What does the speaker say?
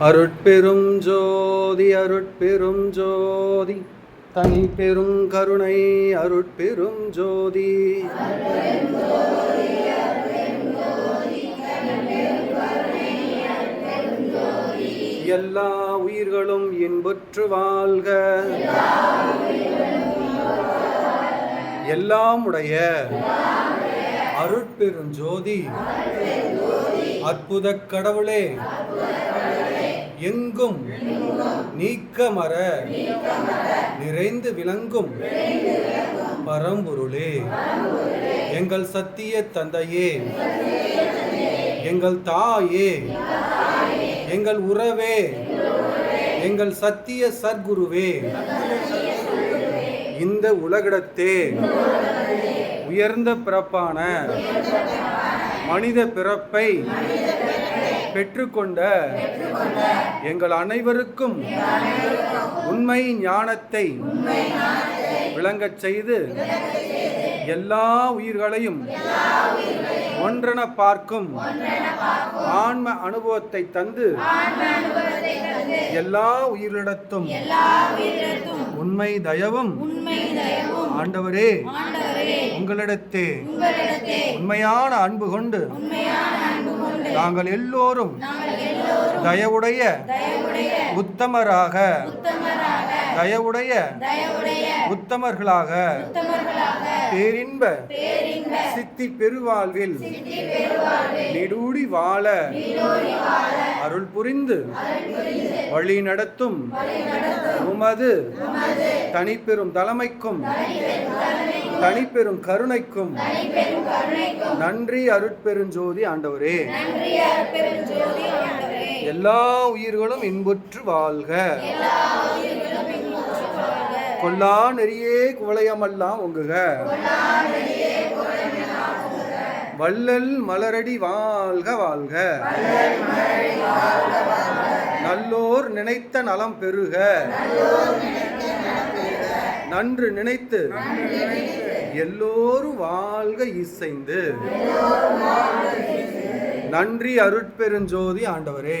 அருட்பெரும் ஜோதி அருட்பெரும் ஜோதி. தனி பெரும் கருணை அருட்பெரும் ஜோதி. எல்லா உயிர்களும் இன்புற்று வாழ்க. எல்லாம் உடைய அருட்பெரும் ஜோதி. அற்புத கடவுளே. எங்கும் நீக்கமர நிறைந்து விளங்கும் பரம்பொருளே. எங்கள் சத்திய தந்தையே. எங்கள் தாயே. எங்கள் உறவே. எங்கள் சத்திய சத்குருவே. இந்த உலகிடத்தே உயர்ந்த பிறப்பான மனித பிறப்பை பெற்றுக்கொண்ட எங்கள் அனைவருக்கும் உண்மை ஞானத்தை விளங்கச் செய்து எல்லா உயிர்களையும் ஒன்றென பார்க்கும் ஆன்ம அனுபவத்தை தந்து எல்லா உயிரிடத்தும் உண்மை தயவும் ஆண்டவரே உங்களிடத்தே உண்மையான அன்பு கொண்டு நாங்கள் எல்லோரும் தயவுடைய உத்தமராக தயவுடைய உத்தமர்களாக பேரின்ப சித்தி பெருவாழ்வில் நெடூடி வாழ அருள் புரிந்து வழி நடத்தும் உமது தனிப்பெரும் தலைமைக்கும் தனிப்பெரும் கருணைக்கும் நன்றி அருட்பெருஞ்சோதி ஆண்டவரே. எல்லா உயிர்களும் இன்புற்று வாழ்க. கொல்லா நெறியே குவளையமெல்லாம் ஒங்குக வள்ளல் மலரடி வாழ்க வாழ்க. நல்லோர் நினைத்த நலம் பெருக நன்று நினைத்து எல்லோரும் வாழ்க இசைந்து நன்றி அருட்பெருஞ்சோதி ஆண்டவரே.